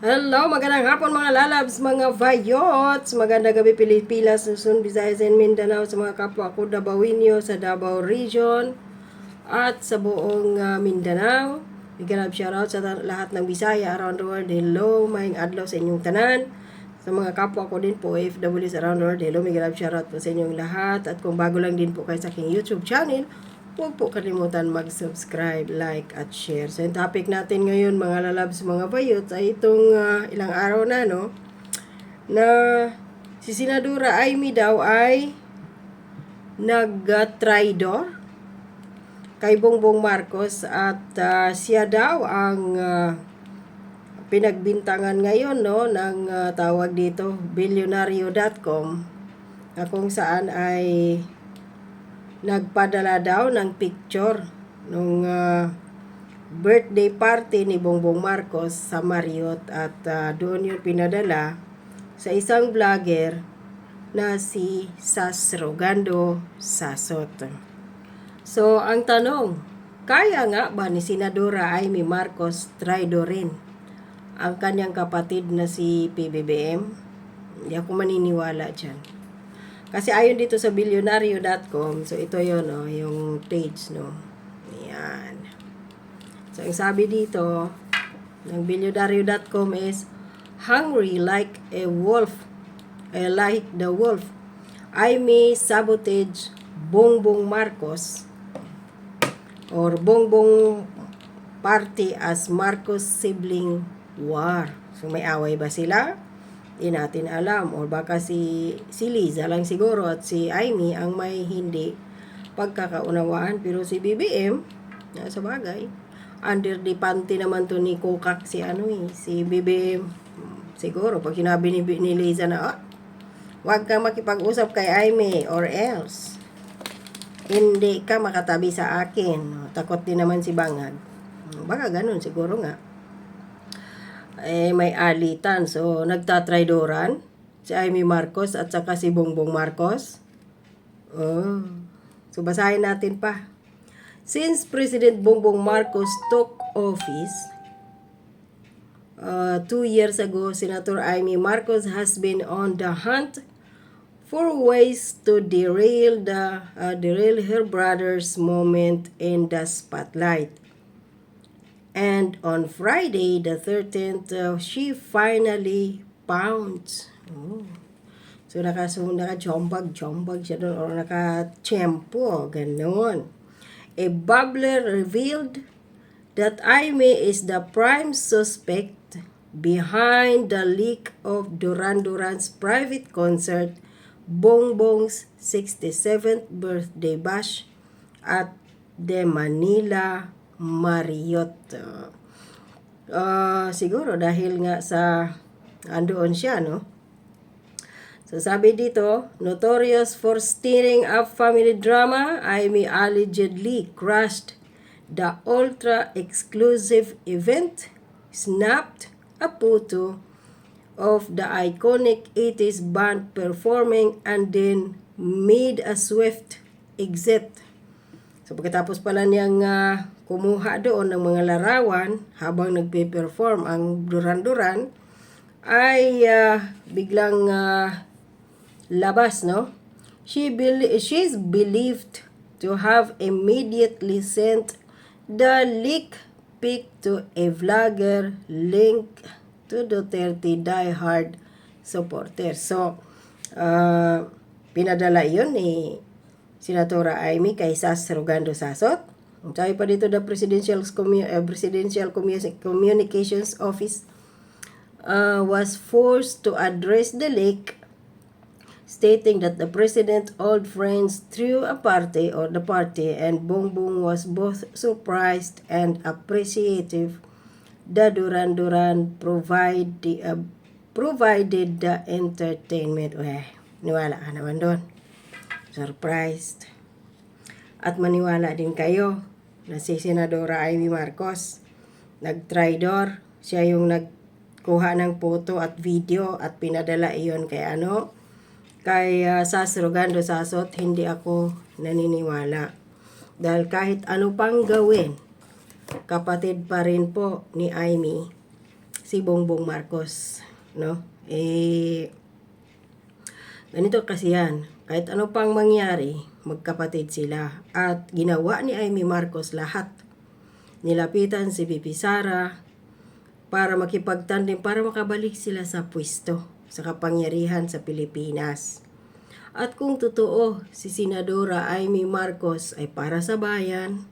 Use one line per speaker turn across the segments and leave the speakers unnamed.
Hello, magandang hapon mga lalabs, mga vayots. Magandang gabi Pilipinas, Luzon, Visayas, and Mindanao sa mga kapwa ko Dabawinyo sa Davao Region at sa buong ah, Mindanao. Bigyan shoutout sa lahat ng Bisaya around the world. Hello, maing adlaw sa inyong tanan. Sa mga kapwa ko din po, OFWs around the world. Hello, may ganap shoutout po sa inyong lahat. At kung bago lang din po kayo sa aking YouTube channel, huwag po kalimutan mag-subscribe, like, at share. So, yung topic natin ngayon, mga lalabs, mga bayot, ay itong ah, ilang araw na, no? Na si Senadora Amy daw ay nag-tridor kay Bongbong Marcos at ah, siya daw ang ah, pinagbintangan ngayon no ng ah, tawag dito billionario.com na kung saan ay nagpadala daw ng picture nung ah, birthday party ni Bongbong Marcos sa Marriott at ah, doon yun pinadala sa isang vlogger na si Sas Rogando Sasot. So, ang tanong, kaya nga ba ni Senadora Amy Marcos traidorin ang kanyang kapatid na si PBBM? Hindi ako maniniwala dyan. Kasi ayon dito sa billionario.com, so ito yon no, yung page, no. Ayan. So, ang sabi dito ng billionario.com is, Hungry like a wolf, eh, like the wolf, I may sabotage Bongbong Marcos or Bongbong Party as Marcos sibling war. So may away ba sila? Di natin alam. Or baka si, si Liza lang siguro at si Amy ang may hindi pagkakaunawaan. Pero si BBM, na sa bagay, under the panty naman to ni Kokak si ano eh, si BBM. Siguro, pag sinabi ni, ni Liza na, ah, Huwag kang makipag-usap kay Aimee or else. Hindi ka makatabi sa akin. Takot din naman si Bangag. Baka ganun siguro nga. Eh, may alitan. So, nagtatraydoran si Amy Marcos at saka si Bongbong Marcos. Oh. So, basahin natin pa. Since President Bongbong Marcos took office, uh, two years ago, Senator Amy Marcos has been on the hunt for ways to derail the uh, derail her brother's moment in the spotlight. And on Friday, the 13th, uh, she finally found. Oh. So, naka, so, naka-jombag, jombag siya doon, or naka-tsempo, ganon. A bubbler revealed that Aime is the prime suspect behind the leak of Duran Duran's private concert, Bongbong's 67th birthday bash at the Manila Marriott. Uh, siguro dahil nga sa andoon siya, no? So sabi dito, notorious for stirring up family drama, Amy allegedly crashed the ultra-exclusive event, snapped a photo of the iconic 80s band performing and then made a swift exit. So pagkatapos pala niyang ah, kumuha doon ng mga larawan habang nagpe-perform ang Duran-Duran, ay ah, biglang ah, labas, no? She bel she's believed to have immediately sent the leak pic to a vlogger linked to Duterte diehard supporter. So, uh, pinadala yun ni Senatora Amy kay Sas Rogando Sasot. Sabi pa dito the Presidential, Commu- uh, Presidential Commu- Communications Office uh, was forced to address the leak stating that the president old friends threw a party or the party and Bongbong was both surprised and appreciative the Duran Duran provide the, uh, provided the entertainment. Weh, niwala ka naman doon. Surprised. At maniwala din kayo na si Senadora Amy Marcos nag-tridor. Siya yung nagkuha ng photo at video at pinadala iyon kay ano, kay uh, Sas Rogando Sasot, hindi ako naniniwala. Dahil kahit ano pang gawin, kapatid pa rin po ni Amy si Bongbong Marcos, no? Eh ganito kasi yan. Kahit ano pang mangyari, magkapatid sila. At ginawa ni Amy Marcos lahat. Nilapitan si Bibi Sara para makipagtandem para makabalik sila sa pwesto sa kapangyarihan sa Pilipinas. At kung totoo, si Senadora Amy Marcos ay para sa bayan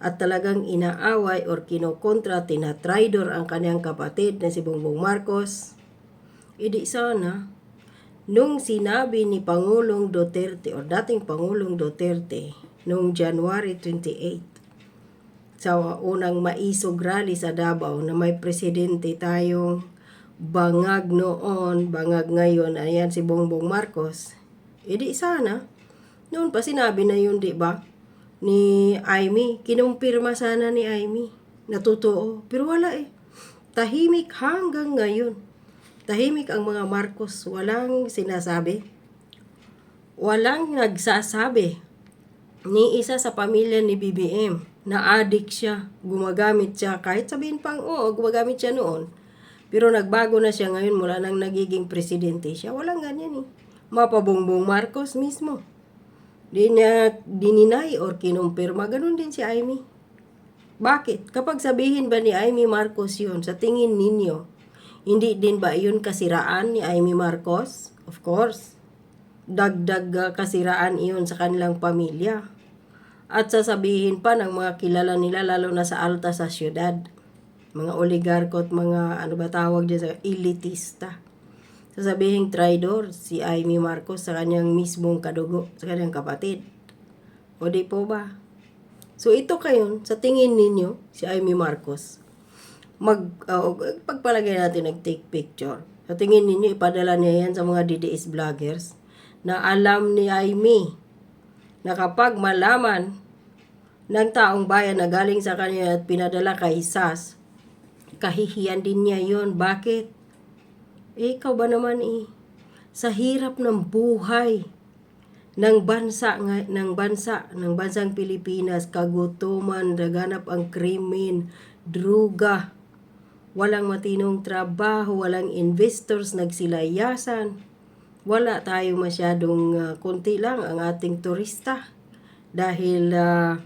at talagang inaaway or kinokontra, tinatridor ang kanyang kapatid na si Bongbong Marcos, edi sana, nung sinabi ni Pangulong Duterte or dating Pangulong Duterte noong January 28 sa unang maisog rally sa Davao na may presidente tayong bangag noon, bangag ngayon, ayan si Bongbong Marcos, edi sana, noon pa sinabi na yun, di ba? Ni Amy, kinumpirma sana ni Amy na. Pero wala eh. Tahimik hanggang ngayon. Tahimik ang mga Marcos. Walang sinasabi. Walang nagsasabi ni isa sa pamilya ni BBM na addict siya, gumagamit siya, kahit sabihin pang, oo, gumagamit siya noon. Pero nagbago na siya ngayon mula nang nagiging presidente siya. Walang ganyan eh. Mapabongbong Marcos mismo. Di niya dininay or kinumpirma. Ganun din si Amy. Bakit? Kapag sabihin ba ni Amy Marcos yun, sa tingin ninyo, hindi din ba yun kasiraan ni Amy Marcos? Of course. Dagdag kasiraan iyon sa kanilang pamilya. At sasabihin pa ng mga kilala nila, lalo na sa alta sa syudad. Mga oligarko at mga, ano ba tawag dyan sa elitista sasabihin traidor si Amy Marcos sa kanyang mismong kadugo, sa kanyang kapatid. O di po ba? So ito kayo, sa tingin ninyo, si Amy Marcos, mag, uh, pagpalagay natin nag-take picture. Sa tingin ninyo, ipadala niya yan sa mga DDS vloggers na alam ni Amy na kapag malaman ng taong bayan na galing sa kanya at pinadala kay SAS, kahihiyan din niya yon Bakit? Eh, ikaw ba naman eh, sa hirap ng buhay ng bansa ng bansa ng bansang Pilipinas kagutuman daganap ang krimen druga walang matinong trabaho walang investors nagsilayasan wala tayo masyadong uh, konti lang ang ating turista dahil uh,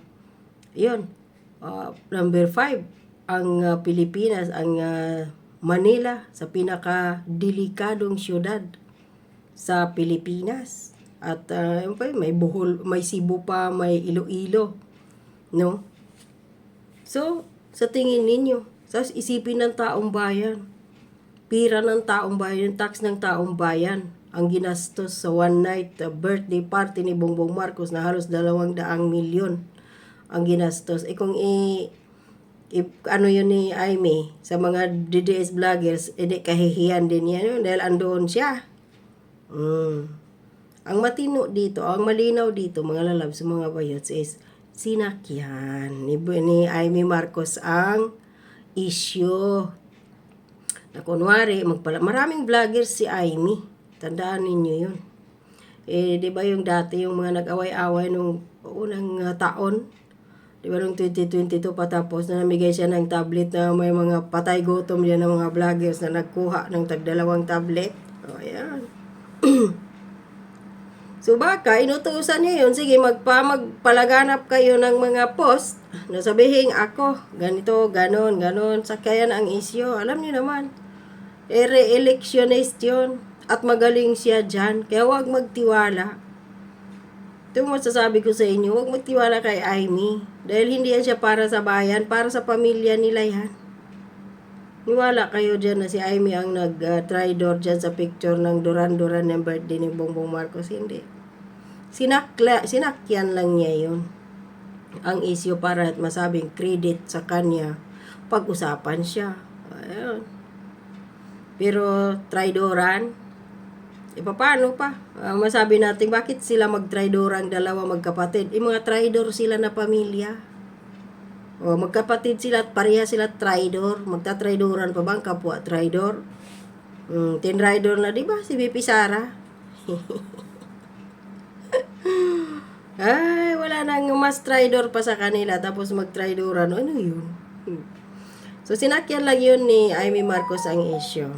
yun uh, number 5 ang uh, Pilipinas ang uh, Manila sa pinaka delikadong syudad sa Pilipinas. At uh, may Bohol, may Cebu pa, may Iloilo, no? So, sa tingin ninyo, sa isipin ng taong bayan, pira ng taong bayan, tax ng taong bayan, ang ginastos sa one night uh, birthday party ni Bongbong Marcos na halos dalawang daang milyon ang ginastos. E kung i if, ano yun ni Aimee sa mga DDS vloggers, edi kahihiyan din yan yun dahil andoon siya. Mm. Ang matino dito, ang malinaw dito, mga lalab sa mga bayots is sinakyan ni, ni Aimee Marcos ang issue. Na kunwari, magpala, maraming vloggers si Aimee. Tandaan ninyo yun. Eh, di ba yung dati, yung mga nag-away-away nung unang uh, taon, Di ba nung 2022 patapos na namigay siya ng tablet na may mga patay gutom diyan ng mga vloggers na nagkuha ng tagdalawang tablet. O, ayan. so baka inutusan niya yun, sige magpa, magpalaganap kayo ng mga post na sabihin ako, ganito, ganon, ganon, sakayan ang isyo. Alam niyo naman, eh, re-electionist yun at magaling siya dyan. Kaya huwag magtiwala ito masasabi ko sa inyo, huwag magtiwala kay Amy. Dahil hindi yan siya para sa bayan, para sa pamilya nila yan. Niwala kayo dyan na si Amy ang nag-tridor uh, dyan sa picture ng Duran-Duran ng birthday ni Bongbong Marcos. Hindi. Sinakla, sinakyan lang niya yun. Ang issue para at masabing credit sa kanya. Pag-usapan siya. Ayun. Pero tridoran, E paano pa? Uh, masabi natin bakit sila magtraidor ang dalawa magkapatid? E mga traidor sila na pamilya. O magkapatid sila at pareha sila traidor. Magtatraidoran pa bang kapwa traidor? Mm, tin rider na, di ba? Si BP Sara. Ay, wala nang mas traidor pa sa kanila tapos magtraidoran. Ano yun? So, sinakyan lang yun ni Amy Marcos ang issue.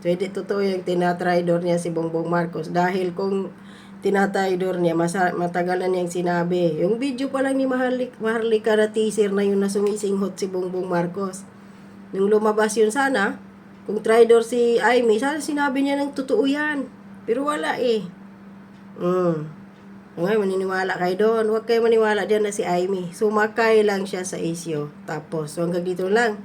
So, totoo yung tinatraidor niya si Bongbong Marcos. Dahil kung tinatraidor niya, masa, matagal na niyang sinabi. Yung video pa lang ni Maharlika, Maharlika na teaser na yun na sumisinghot si Bongbong Marcos. Nung lumabas yun sana, kung traidor si Amy, sana sinabi niya ng totoo yan. Pero wala eh. Mm. Ngayon, maniniwala kayo doon. Huwag kayo maniwala dyan na si Amy. Sumakay lang siya sa issue. Tapos, so hanggang dito lang.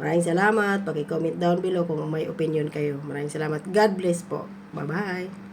Maraming salamat. Pag-comment down below kung may opinion kayo. Maraming salamat. God bless po. Bye-bye.